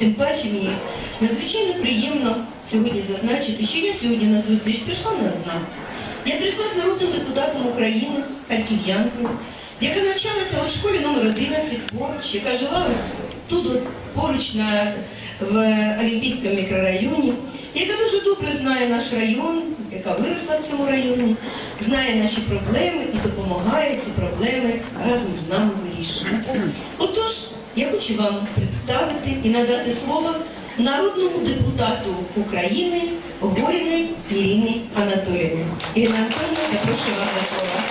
Тим паче мені надзвичайно приємно сьогодні зазначити, що я сьогодні на зустріч прийшла не одна. Я прийшла з народним депутатом України, харків'янкою, яка навчалася у школі номер 11 поруч, яка жила тут поруч на, в Олімпійському мікрорайоні, яка дуже добре знає наш район, яка виросла в цьому районі, знає наші проблеми і допомагає ці проблеми разом з нами вирішувати. Отож, я хочу вам представити і надати слово народному депутату України Горіної Ірині Анатоліївні. Ірина Анатоліївна, запрошую вас до слова.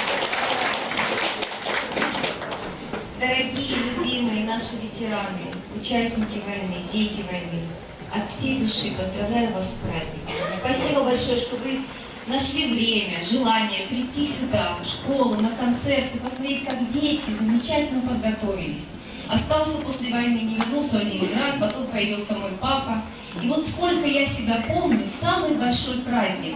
Дорогие, любимые наши ветераны, участники войны, дети войны, от всей души поздравляю вас с праздником. Спасибо большое, что вы нашли время, желание прийти сюда, в школу, на концерт и посмотреть, как дети замечательно подготовились. Остался после войны, не вернулся в Ленинград, потом появился мой папа. И вот сколько я себя помню, самый большой праздник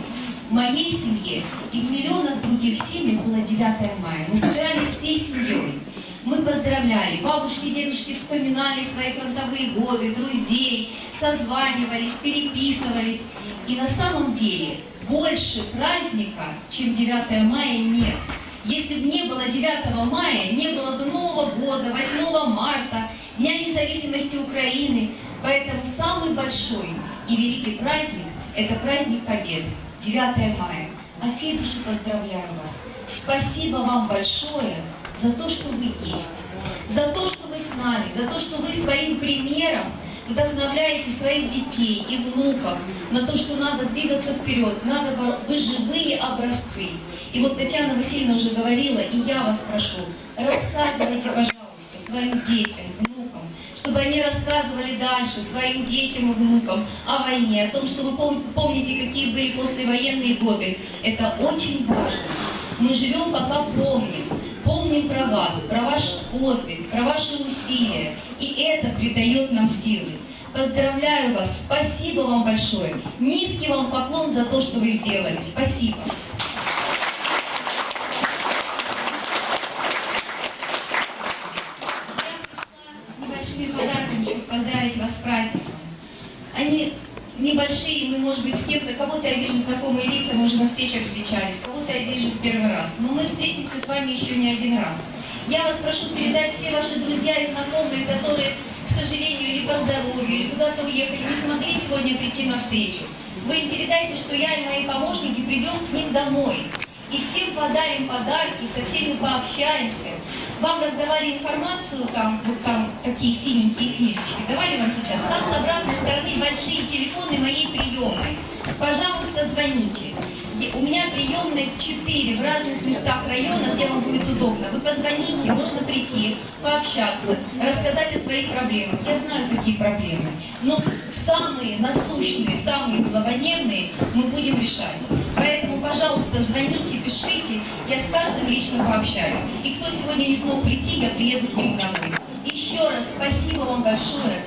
в моей семье и в миллионах других семьях было 9 мая. Мы собирались всей семьей. Мы поздравляли, бабушки и дедушки вспоминали свои фронтовые годы, друзей, созванивались, переписывались. И на самом деле больше праздника, чем 9 мая, нет. Если бы не было 9 мая, не было бы Нового года, 8 марта, Дня независимости Украины. Поэтому самый большой и великий праздник – это праздник Победы, 9 мая. Всей души поздравляю вас. Спасибо вам большое за то, что вы есть, за то, что вы с нами, за то, что вы своим примером вдохновляете своих детей и внуков на то, что надо двигаться вперед, надо вы живые образцы. И вот Татьяна Васильевна уже говорила, и я вас прошу, рассказывайте, пожалуйста, своим детям, чтобы они рассказывали дальше своим детям и внукам о войне, о том, что вы пом- помните, какие были послевоенные годы. Это очень важно. Мы живем, пока помним. Помним про вас, про ваш подвиг, про ваши усилия. И это придает нам силы. Поздравляю вас, спасибо вам большое. Низкий вам поклон за то, что вы сделали. Спасибо. Я пришла с небольшими подарками, чтобы поздравить вас с праздником. Они небольшие, мы, может быть, с кем-то, кого-то я вижу знакомые лица, мы уже на встречах встречались, кого-то я вижу в первый раз. Но мы встретимся с вами еще не один раз. Я вас прошу передать все ваши друзья и знакомые, которые, к сожалению, или по здоровью, или куда-то уехали, не смогли сегодня прийти на встречу. Вы им передайте, что я и мои помощники придем к ним домой. И всем подарим подарки, со всеми пообщаемся. Вам раздавали информацию, там, вот там такие синенькие книжечки, давали вам сейчас. Там с стороны большие телефоны моей приемной. Пожалуйста, звоните. У меня приемные четыре в разных местах района, где вам будет удобно. Вы позвоните, можно прийти, пообщаться, рассказать о своих проблемах. Я знаю, какие проблемы. Но самые насущные, самые злободневные мы будем решать. Поэтому, пожалуйста, звоните, пишите, я с каждым лично пообщаюсь. И кто сегодня не смог прийти, я приеду к нему домой. Еще раз спасибо вам большое.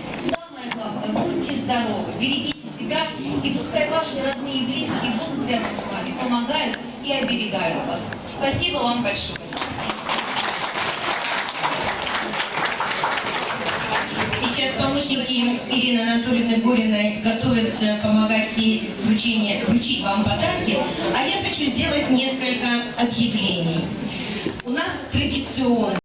Берегите себя, и пускай ваши родные и близкие будут рядом с вами, помогают и оберегают вас. Спасибо вам большое. Сейчас помощники Ирины Анатольевны Гориной готовятся помогать ей вручение, вручить вам подарки, а я хочу сделать несколько объявлений. У нас традиционно